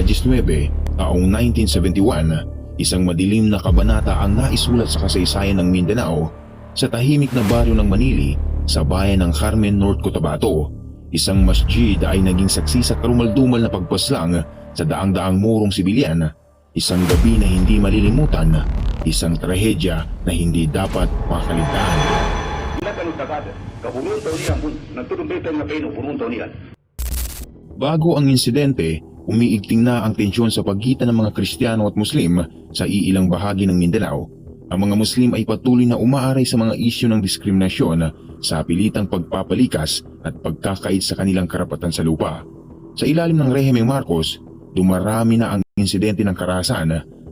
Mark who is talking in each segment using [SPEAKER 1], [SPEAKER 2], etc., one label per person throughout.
[SPEAKER 1] Octubre 19, taong 1971, isang madilim na kabanata ang naisulat sa kasaysayan ng Mindanao sa tahimik na baryo ng Manili sa bayan ng Carmen, North Cotabato. Isang masjid ay naging saksi sa karumaldumal na pagpaslang sa daang-daang murong sibilyan. Isang gabi na hindi malilimutan, isang trahedya na hindi dapat
[SPEAKER 2] niya.
[SPEAKER 1] Bago ang insidente, umiigting na ang tensyon sa pagitan ng mga Kristiyano at Muslim sa iilang bahagi ng Mindanao. Ang mga Muslim ay patuloy na umaaray sa mga isyu ng diskriminasyon sa pilitang pagpapalikas at pagkakait sa kanilang karapatan sa lupa. Sa ilalim ng rehimeng Marcos, dumarami na ang insidente ng karahasan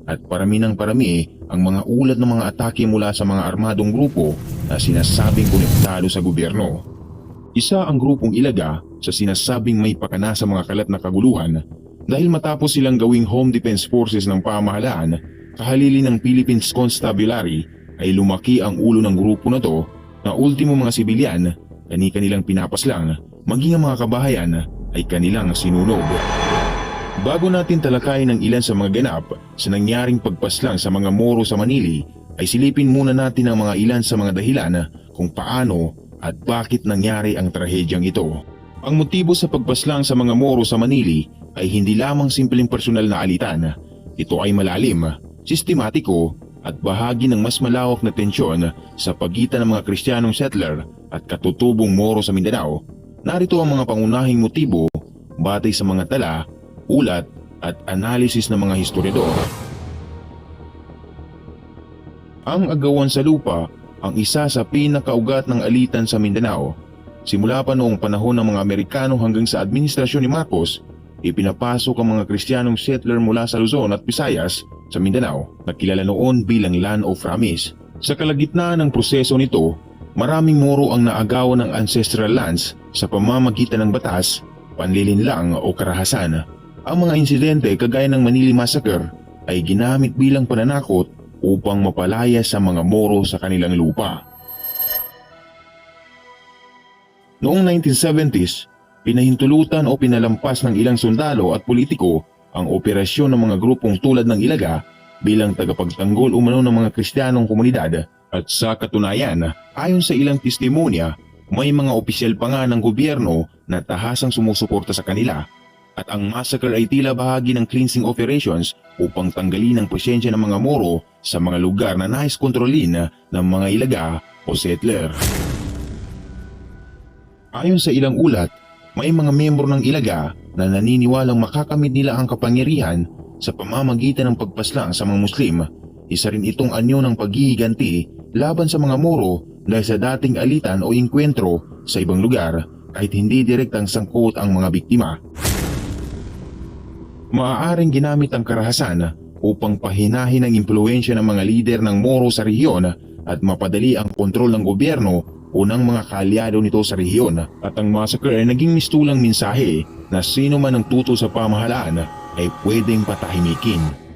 [SPEAKER 1] at parami ng parami ang mga ulat ng mga atake mula sa mga armadong grupo na sinasabing konektado sa gobyerno. Isa ang grupong Ilaga sa sinasabing may pakana sa mga kalat na kaguluhan dahil matapos silang gawing Home Defense Forces ng pamahalaan, kahalili ng Philippines Constabulary ay lumaki ang ulo ng grupo na to na ultimo mga sibilyan, kani-kanilang pinapaslang, maging ang mga kabahayan ay kanilang sinunog. Bago natin talakayin ang ilan sa mga ganap sa nangyaring pagpaslang sa mga Moro sa Manili, ay silipin muna natin ang mga ilan sa mga dahilan kung paano at bakit nangyari ang trahedyang ito. Ang motibo sa pagpaslang sa mga Moro sa Manili ay hindi lamang simpleng personal na alitan. Ito ay malalim, sistematiko at bahagi ng mas malawak na tensyon sa pagitan ng mga Kristiyanong settler at katutubong Moro sa Mindanao. Narito ang mga pangunahing motibo batay sa mga tala, ulat at analisis ng mga historiador. Ang agawan sa lupa ang isa sa pinakaugat ng alitan sa Mindanao. Simula pa noong panahon ng mga Amerikano hanggang sa administrasyon ni Marcos, ipinapasok ang mga Kristiyanong settler mula sa Luzon at Visayas sa Mindanao na kilala noon bilang Land of Promise. Sa kalagitnaan ng proseso nito, maraming Moro ang naagawan ng ancestral lands sa pamamagitan ng batas, panlilinlang o karahasan. Ang mga insidente kagaya ng Manili Massacre ay ginamit bilang pananakot upang mapalaya sa mga Moro sa kanilang lupa. Noong 1970s, pinahintulutan o pinalampas ng ilang sundalo at politiko ang operasyon ng mga grupong tulad ng Ilaga bilang tagapagtanggol umano ng mga Kristiyanong komunidad at sa katunayan, ayon sa ilang testimonya, may mga opisyal pa nga ng gobyerno na tahasang sumusuporta sa kanila at ang massacre ay tila bahagi ng cleansing operations upang tanggalin ang presensya ng mga Moro sa mga lugar na nais kontrolin ng mga Ilaga o settler. Ayon sa ilang ulat, may mga miyembro ng Ilaga na naniniwalang makakamit nila ang kapangyarihan sa pamamagitan ng pagpaslang sa mga Muslim. Isa rin itong anyo ng paghihiganti laban sa mga Moro dahil sa dating alitan o inkwentro sa ibang lugar kahit hindi direktang sangkot ang mga biktima. Maaaring ginamit ang karahasan upang pahinahin ang impluensya ng mga lider ng Moro sa rehiyon at mapadali ang kontrol ng gobyerno o ng mga kaalyado nito sa rehiyon at ang massacre ay naging mistulang mensahe na sino man ang tuto sa pamahalaan ay pwedeng patahimikin.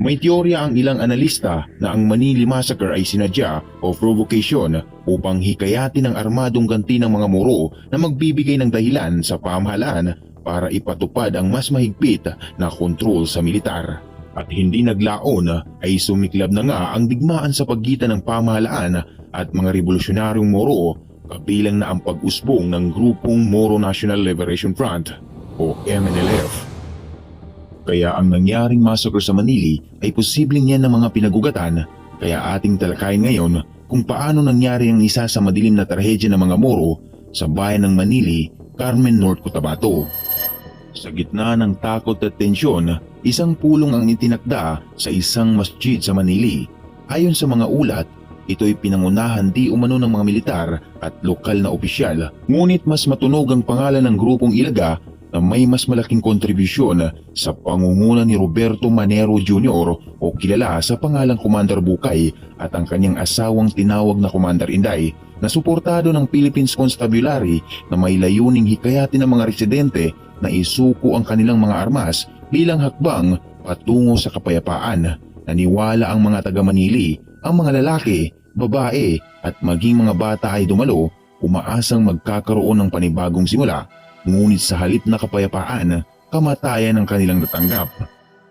[SPEAKER 1] May teorya ang ilang analista na ang Manili Massacre ay sinadya o provocation upang hikayatin ang armadong ganti ng mga Moro na magbibigay ng dahilan sa pamahalaan para ipatupad ang mas mahigpit na kontrol sa militar. At hindi naglaon ay sumiklab na nga ang digmaan sa pagitan ng pamahalaan at mga revolusyonaryong Moro kabilang na ang pag-usbong ng grupong Moro National Liberation Front o MNLF. Kaya ang nangyaring massacre sa Manili ay posibleng yan ng mga pinagugatan kaya ating talakayin ngayon kung paano nangyari ang isa sa madilim na trahedya ng mga Moro sa bayan ng Manili, Carmen, North Cotabato. Sa gitna ng takot at tensyon, isang pulong ang itinakda sa isang masjid sa Manili. Ayon sa mga ulat, ito'y pinangunahan di umano ng mga militar at lokal na opisyal. Ngunit mas matunog ang pangalan ng grupong Ilaga na may mas malaking kontribusyon sa pangunguna ni Roberto Manero Jr. o kilala sa pangalang Commander Bukay at ang kanyang asawang tinawag na Commander Inday na suportado ng Philippines Constabulary na may layuning hikayatin ng mga residente na isuko ang kanilang mga armas bilang hakbang patungo sa kapayapaan. Naniwala ang mga taga Manili, ang mga lalaki, babae at maging mga bata ay dumalo, umaasang magkakaroon ng panibagong simula Ngunit sa halip na kapayapaan, kamatayan ang kanilang natanggap.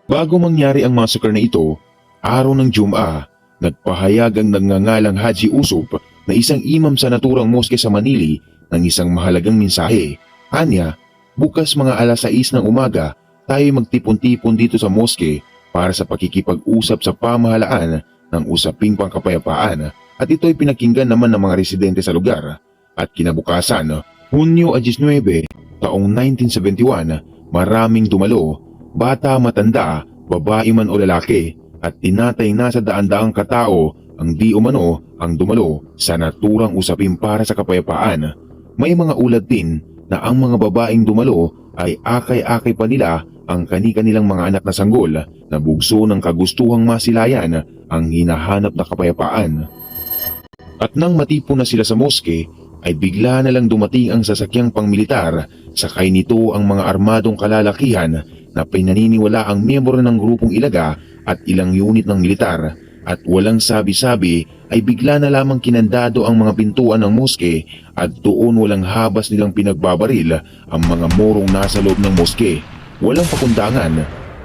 [SPEAKER 1] Bago mangyari ang massacre na ito, araw ng Jum'a, nagpahayag ang nagngangalang Haji Usop na isang imam sa naturang moske sa Manili ng isang mahalagang mensahe. Anya, bukas mga alas 6 ng umaga, tayo magtipon-tipon dito sa moske para sa pakikipag-usap sa pamahalaan ng usaping pangkapayapaan at ito'y pinakinggan naman ng mga residente sa lugar. At kinabukasan, Hunyo 19, taong 1971, maraming dumalo, bata matanda, babae man o lalaki, at tinatay na sa daan-daang katao ang di umano ang dumalo sa naturang usapin para sa kapayapaan. May mga ulat din na ang mga babaeng dumalo ay akay-akay pa nila ang kani-kanilang mga anak na sanggol na bugso ng kagustuhang masilayan ang hinahanap na kapayapaan. At nang matipo na sila sa moske, ay bigla na lang dumating ang sasakyang pangmilitar, sakay nito ang mga armadong kalalakihan na pinaniniwala ang miyembro ng grupong ilaga at ilang unit ng militar at walang sabi-sabi ay bigla na lamang kinandado ang mga pintuan ng moske at doon walang habas nilang pinagbabaril ang mga morong nasa loob ng moske. Walang pakundangan,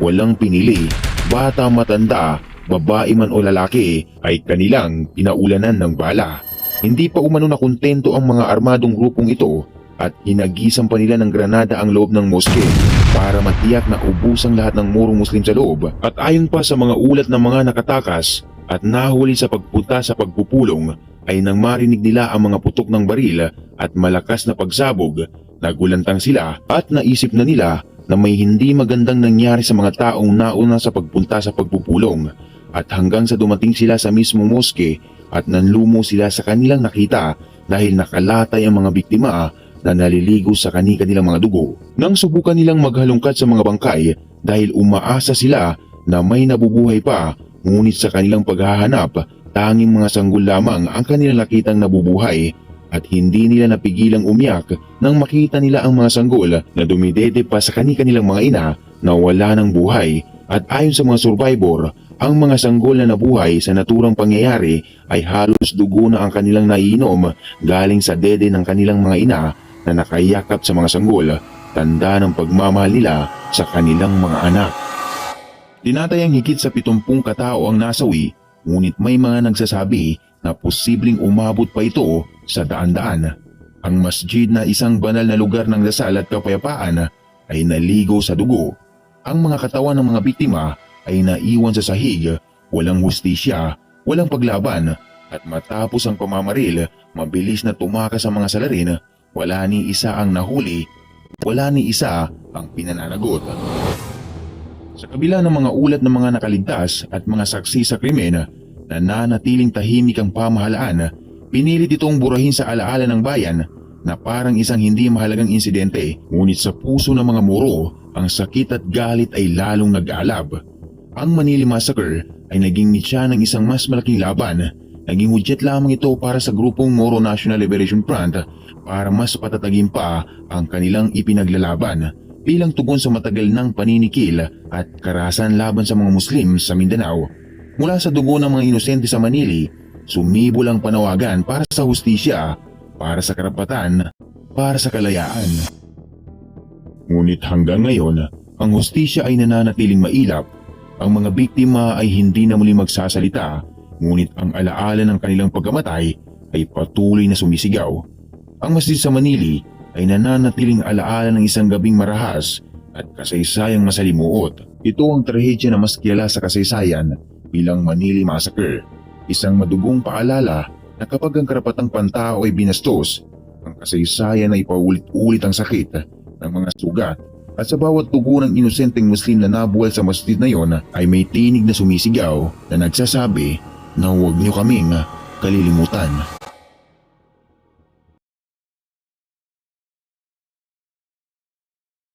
[SPEAKER 1] walang pinili, bata matanda, babae man o lalaki ay kanilang pinaulanan ng bala. Hindi pa umano na kontento ang mga armadong grupong ito at hinagisan pa nila ng granada ang loob ng moske para matiyak na ubusang lahat ng murong muslim sa loob. At ayon pa sa mga ulat ng mga nakatakas at nahuli sa pagpunta sa pagpupulong ay nang marinig nila ang mga putok ng baril at malakas na pagsabog nagulantang sila at naisip na nila na may hindi magandang nangyari sa mga taong nauna sa pagpunta sa pagpupulong. At hanggang sa dumating sila sa mismo moske at nanlumo sila sa kanilang nakita dahil nakalatay ang mga biktima na naliligo sa kani-kanilang mga dugo. Nang subukan nilang maghalongkat sa mga bangkay dahil umaasa sila na may nabubuhay pa ngunit sa kanilang paghahanap tanging mga sanggol lamang ang kanilang nakitang nabubuhay at hindi nila napigilang umiyak nang makita nila ang mga sanggol na dumidede pa sa kani-kanilang mga ina na wala ng buhay at ayon sa mga survivor, ang mga sanggol na nabuhay sa naturang pangyayari ay halos dugo na ang kanilang naiinom galing sa dede ng kanilang mga ina na nakayakap sa mga sanggol, tanda ng pagmamahal nila sa kanilang mga anak. Tinatayang higit sa 70 katao ang nasawi, ngunit may mga nagsasabi na posibleng umabot pa ito sa daan-daan. Ang masjid na isang banal na lugar ng dasal at kapayapaan ay naligo sa dugo. Ang mga katawan ng mga biktima ay naiwan sa sahig, walang hustisya, walang paglaban, at matapos ang pamamaril, mabilis na tumakas ang mga salarin, wala ni isa ang nahuli, wala ni isa ang pinananagot. Sa kabila ng mga ulat ng mga nakaligtas at mga saksi sa krimen, nananatiling tahimik ang pamahalaan, pinilit itong burahin sa alaala ng bayan na parang isang hindi mahalagang insidente, ngunit sa puso ng mga muro, ang sakit at galit ay lalong nag-aalab. Ang Manili Massacre ay naging mitya ng isang mas malaking laban. Naging hudyat lamang ito para sa grupong Moro National Liberation Front para mas patatagin pa ang kanilang ipinaglalaban bilang tugon sa matagal ng paninikil at karahasan laban sa mga Muslim sa Mindanao. Mula sa dugo ng mga inosente sa Manili, sumibol ang panawagan para sa hustisya, para sa karapatan, para sa kalayaan. Ngunit hanggang ngayon, ang hustisya ay nananatiling mailap. Ang mga biktima ay hindi na muli magsasalita, ngunit ang alaala ng kanilang pagkamatay ay patuloy na sumisigaw. Ang masjid sa Manili ay nananatiling alaala ng isang gabing marahas at kasaysayang masalimuot. Ito ang trahedya na mas kilala sa kasaysayan bilang Manili Massacre. Isang madugong paalala na kapag ang karapatang pantao ay binastos, ang kasaysayan ay paulit-ulit ang sakit ng mga sugat at sa bawat tugo ng inosenteng Muslim na nabuwal sa masjid na yon ay may tinig na sumisigaw na nagsasabi na huwag niyo kaming kalilimutan.